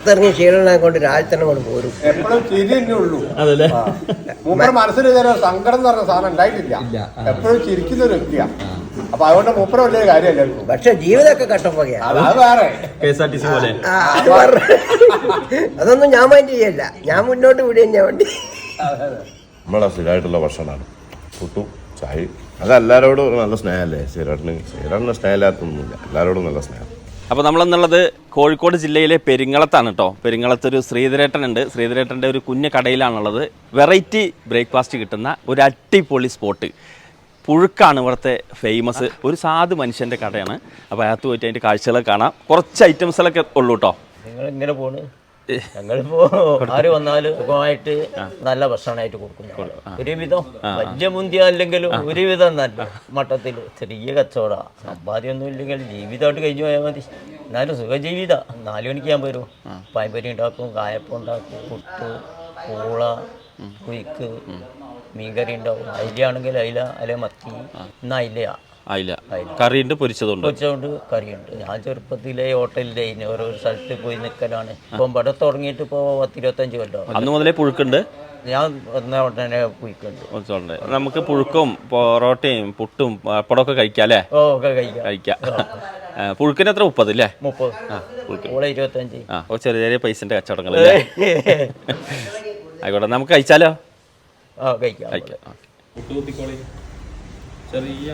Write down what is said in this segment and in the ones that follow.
പുറത്തിറങ്ങി ക്ഷീണനെ കൊണ്ട് രാജ്യ തന്നെ കൊണ്ട് പോരും. എപ്പോഴും ചിരി തന്നെ ഉള്ളൂ. അതല്ലേ? മൂപ്പരുടെ മനസ്സിൽ ഇതൊരു സങ്കടം എന്ന് പറഞ്ഞ സാധനം ഉണ്ടായിട്ടില്ല. എപ്പോഴും ചിരിക്കുന്ന ഒരു വ്യക്തിയാണ് അപ്പൊ അതുകൊണ്ട് മൂപ്പർ വലിയ കാര്യമല്ല പക്ഷെ ജീവിതമൊക്കെ കട്ടം അത് വേറെ. അതൊന്നും ഞാൻ മൈൻഡ് ചെയ്യല്ല. ഞാൻ മുന്നോട്ട് വിടുക ഞാൻ വേണ്ടി. നമ്മളെ സ്ഥിരമായിട്ടുള്ള ഭക്ഷണമാണ്. പുട്ടും ചായ അത് എല്ലാവരോടും നല്ല സ്നേഹമല്ലേ? ശ്രീരാട്ടിന് സ്ഥിരമായിട്ടുള്ള സ്നേഹമില്ലാത്തൊന്നുമില്ല എല്ലാവരോടും നല്ല സ്നേഹം. അപ്പോൾ നമ്മളെന്നുള്ളത് കോഴിക്കോട് ജില്ലയിലെ പെരിങ്ങളത്താണ് കേട്ടോ പെരിങ്ങളത്ത് ഒരു ശ്രീധരേട്ടൻ ഉണ്ട് ശ്രീധരേട്ടന്റെ ഒരു കുഞ്ഞു കടയിലാണുള്ളത്. വെറൈറ്റി ബ്രേക്ക്ഫാസ്റ്റ് കിട്ടുന്ന ഒരു അടിപൊളി സ്പോട്ട്. പുഴുക്കാണ് ഇവിടുത്തെ ഫേമസ്. ഒരു സാധു മനുഷ്യന്റെ കടയാണ്. അപ്പോൾ അകത്ത് പോയിട്ട് അതിന്റെ കാഴ്ചകളൊക്കെ കാണാം. കുറച്ച് ഐറ്റംസിലൊക്കെ ഉള്ളൂ കേട്ടോ ഇങ്ങനെ പോണ്? ഞങ്ങളിപ്പോ ആര് വന്നാലും സുഖമായിട്ട് നല്ല ഭക്ഷണമായിട്ട് കൊടുക്കും ഒരുവിധം വലിയ മുന്തിയ അല്ലെങ്കിലും ഒരുവിധം നല്ല മട്ടത്തിൽ ചെറിയ കച്ചവട. സമ്പാദ്യമൊന്നും ഇല്ലെങ്കിൽ ജീവിതമായിട്ട് കഴിഞ്ഞു പോയാൽ മതി. എന്നാലും സുഖജീവിത. നാല് മണിക്ക് ഞാൻ വരും. പായമ്പരി ഉണ്ടാക്കും കായപ്പം ഉണ്ടാക്കും പുട്ട് പൂള കുയിക്ക് മീൻകറി ഉണ്ടാവും അയിലയാണെങ്കിൽ അയില അല്ലെ മത്തി ഇന്ന് അയിലയാ. ആയില്ല കറിയുണ്ട് പൊരിച്ചതുണ്ട്. പൊരിച്ചതുകൊണ്ട് കറിയുണ്ട്. ഞാൻ ചെറുപ്പത്തിലെ ഹോട്ടലിലെ ഓരോ സ്ഥലത്ത് പോയി നിൽക്കലാണ് ഇപ്പം ഇവിടെ തുടങ്ങിയിട്ട് ഇപ്പോൾ പത്തിരുപത്തഞ്ച് കൊല്ലം. അന്ന് മുതലേ പുഴുക്കുണ്ട്? ഞാൻ വന്ന ഉടനെ പുഴുക്കുണ്ട്. നമുക്ക് പുഴുക്കും പൊറോട്ടയും പുട്ടും പപ്പടമൊക്കെ കഴിക്കാം അല്ലേ? ഓ ഒക്കെ കഴിക്കാം. കഴിക്കാം. പുഴുക്കിന് എത്ര മുപ്പത് അല്ലേ? മുപ്പത്. ഇരുപത്തഞ്ച്. ആ ചെറിയ ചെറിയ പൈസ കച്ചവടങ്ങൾ ആയിക്കോട്ടെ നമുക്ക് കഴിച്ചാലോ? കഴിക്കാം ചെറിയ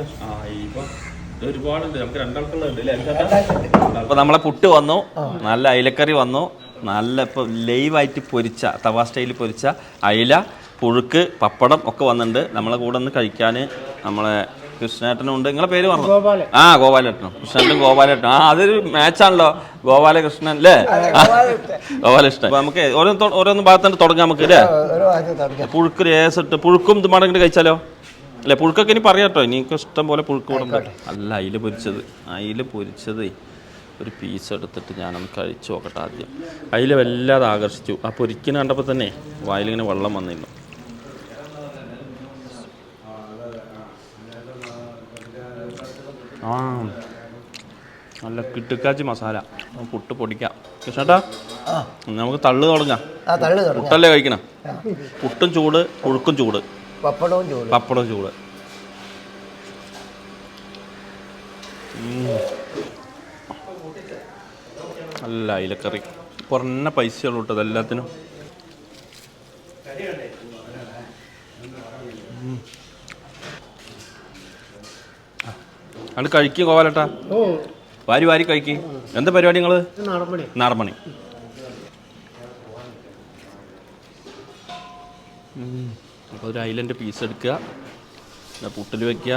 ഒരുപാടുണ്ട്. നമുക്ക് രണ്ടാൾക്കുള്ളത് അപ്പൊ നമ്മളെ പുട്ട് വന്നു. നല്ല അയിലക്കറി വന്നു. നല്ല ഇപ്പൊ ലൈവായിട്ട് പൊരിച്ച തവാ സ്റ്റൈലിൽ പൊരിച്ച അയില പുഴുക്ക് പപ്പടം ഒക്കെ വന്നിട്ടുണ്ട്. നമ്മളെ കൂടെ ഒന്ന് കഴിക്കാൻ നമ്മളെ കൃഷ്ണേട്ടനും ഉണ്ട്. നിങ്ങളെ പേര് പറഞ്ഞു? ആ ഗോപാലേട്ടനും. കൃഷ്ണേട്ടനും ഗോപാലേട്ടനും. ആ അതൊരു മാച്ചാണല്ലോ. ഗോപാലകൃഷ്ണൻ അല്ലേ ഗോപാലകൃഷ്ണൻ. അപ്പൊ നമുക്ക് ഓരോ ഓരോന്ന് ഭാഗത്തുണ്ട് തുടങ്ങാം നമുക്ക് അല്ലേ പുഴുക്ക് രേസിട്ട് പുഴുക്കും ഇത് മടങ്ങിട്ട് കഴിച്ചാലോ? അല്ലെ പുഴുക്കൊക്കെ ഇനി പറയാം കേട്ടോ എനിക്ക് ഇഷ്ടം പോലെ പുഴുക്ക് കൂടെ അല്ല അയിൽ പൊരിച്ചത്. അയിൽ പൊരിച്ചത് ഒരു പീസ് എടുത്തിട്ട് ഞാനൊന്ന് കഴിച്ചു നോക്കട്ടെ ആദ്യം. അതിൽ വല്ലാതെ ആകർഷിച്ചു. ആ പൊരിക്കുന്ന കണ്ടപ്പോൾ തന്നെ വായിലിങ്ങനെ വെള്ളം വന്നിരുന്നു. ആ. നല്ല കിട്ടുക്കാച്ചി മസാല. പുട്ട് പൊടിക്കാം. കൃഷ്ണേട്ടാ നമുക്ക് തള്ളു തുടങ്ങാം. പുട്ടല്ലേ കഴിക്കണം? പുട്ടും ചൂട് പുഴുക്കും ചൂട്. പപ്പടവും ചൂട്. പപ്പടം ചൂട്. നല്ല അയിലക്കറി. കുറഞ്ഞ പൈസയുള്ളൂ കേട്ടോ എല്ലാത്തിനും അത് കഴിക്കും കോവാലട്ടാ വാരി വാരി കഴിക്ക്. എന്താ പരിപാടി നിങ്ങൾ? നാർമണി അപ്പോൾ ഒരു ഐലന്റെ പീസ് എടുക്കുക. പുട്ടിൽ വെക്കുക.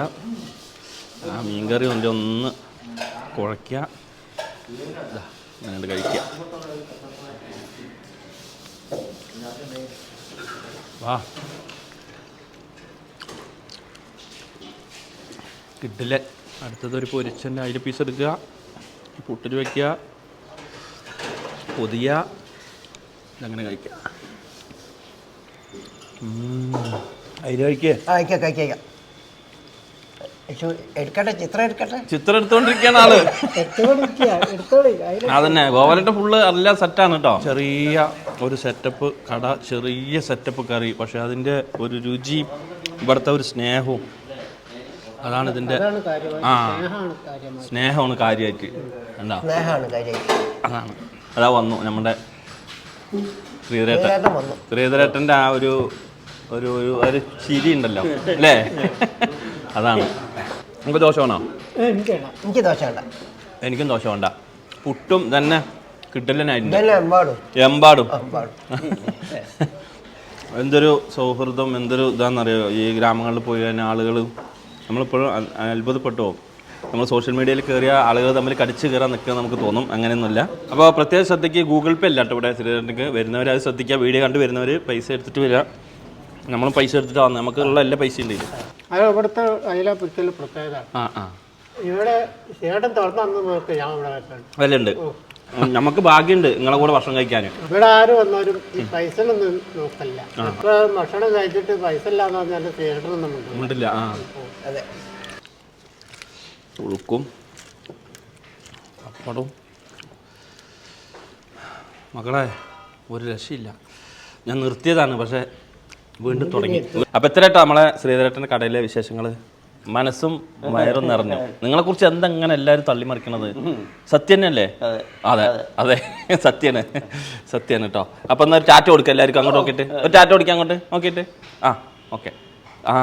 ആ മീൻകറി കൊണ്ട് ഒന്ന് കുഴയ്ക്കുക. അങ്ങനെ കഴിക്കുക. വാ. കിട്ടില്ല? അടുത്തത് ഒരു പൊരിച്ചന്റെ അതിൽ പീസ് എടുക്കുക. പുട്ടിൽ വയ്ക്കുക പൊതിയ ഇതങ്ങനെ കഴിക്കുക. അതിൽ കഴിക്കുക കഴിക്കാം കഴിക്കാം എടുക്കട്ടെ ചിത്രം എടുക്കട്ടെ. ചിത്രം എടുത്തോണ്ടിരിക്കുകയാണ് ആൾ. അതന്നെ ഗോവലിന്റെ ഫുള്ള് എല്ലാം സെറ്റാണ് കേട്ടോ ചെറിയ ഒരു സെറ്റപ്പ് കട ചെറിയ സെറ്റപ്പ് കറി. പക്ഷെ അതിന്റെ ഒരു രുചി ഇവിടുത്തെ ഒരു സ്നേഹവും അതാണ് ഇതിന്റെ ആ സ്നേഹമാണ് കാര്യമായിട്ട്. എന്താ അതാണ്. അതാ വന്നു നമ്മുടെ ശ്രീധരേട്ടൻ. ശ്രീധരേട്ടൻ ശ്രീധരേട്ടന്റെ ആ ഒരു ഒരു ഒരു ഒരു ചിരി ഉണ്ടല്ലോ അല്ലേ? അതാണ്. നമുക്ക് ദോശ വേണോ? എനിക്ക് ദോശ വേണ്ട. എനിക്കും ദോശ വേണ്ട. പുട്ടും തന്നെ എമ്പാടും. എമ്പാടും. എന്തൊരു സൗഹൃദം എന്തൊരു ഇതാണെന്നറിയോ ഈ ഗ്രാമങ്ങളിൽ പോയി കഴിഞ്ഞാൽ ആളുകൾ നമ്മളിപ്പോഴും അത്ഭുതപ്പെട്ടു പോകും. നമ്മൾ സോഷ്യൽ മീഡിയയിൽ കയറിയ ആളുകൾ തമ്മിൽ കടിച്ചു കയറാൻ നിൽക്കുക നമുക്ക് തോന്നും. അങ്ങനെയൊന്നുമില്ല. അപ്പോൾ പ്രത്യേക ശ്രദ്ധയ്ക്ക് ഗൂഗിൾ പേ അല്ല കേട്ടോ ഇവിടെ ശ്രീധരനക്ക് വരുന്നവർ അത് ശ്രദ്ധിക്കുക. വീഡിയോ കണ്ട് വരുന്നവർ പൈസ എടുത്തിട്ട് വരിക. നമ്മൾ പൈസ എടുത്തിട്ട് വന്നത് നമുക്കുള്ള എല്ലാ പൈസയും ഉണ്ട്. അത് ഇവിടുത്തെ അതിലെ പ്രത്യേകത. ആ ആ. ഇവിടെ ചേട്ടൻ തുറന്നു ഞാൻ ഇവിടെ വിലയുണ്ട്. നമുക്ക് ഭാഗ്യമുണ്ട് നിങ്ങളെ കൂടെ ഭക്ഷണം കഴിക്കാൻ. ഇവിടെ ആര് വന്നാലും ഈ പൈസ ഒന്നും നോക്കല്ല ഇപ്പൊ ഭക്ഷണം കഴിച്ചിട്ട് പൈസ ഇല്ലാന്ന് പറഞ്ഞാൽ തിയേറ്റർ ഉണ്ട് ഉണ്ടില്ല ആ. അതെ. ഉളുക്കും. പപ്പടും മകളെ ഒരു രക്ഷയില്ല. ഞാൻ നിർത്തിയതാണ് പക്ഷേ വീണ്ടും തുടങ്ങി. അപ്പം എത്രയായിട്ടാ നമ്മളെ ശ്രീധരേട്ടന്റെ കടയിലെ വിശേഷങ്ങൾ മനസ്സും വയറും നിറഞ്ഞു. നിങ്ങളെ കുറിച്ച് എന്തെങ്ങനെ എല്ലാവരും തള്ളിമറിക്കണത്? സത്യനല്ലേ അതെ അതെ. സത്യന് സത്യന് കേട്ടോ അപ്പൊ എന്നാ ടാറ്റ കൊടുക്കുക എല്ലാവർക്കും. അങ്ങോട്ട് നോക്കിയിട്ട്. ഒരു ടാറ്റ കൊടുക്കുക അങ്ങോട്ട്. നോക്കിയിട്ട്. ആ ഓക്കെ. ആ.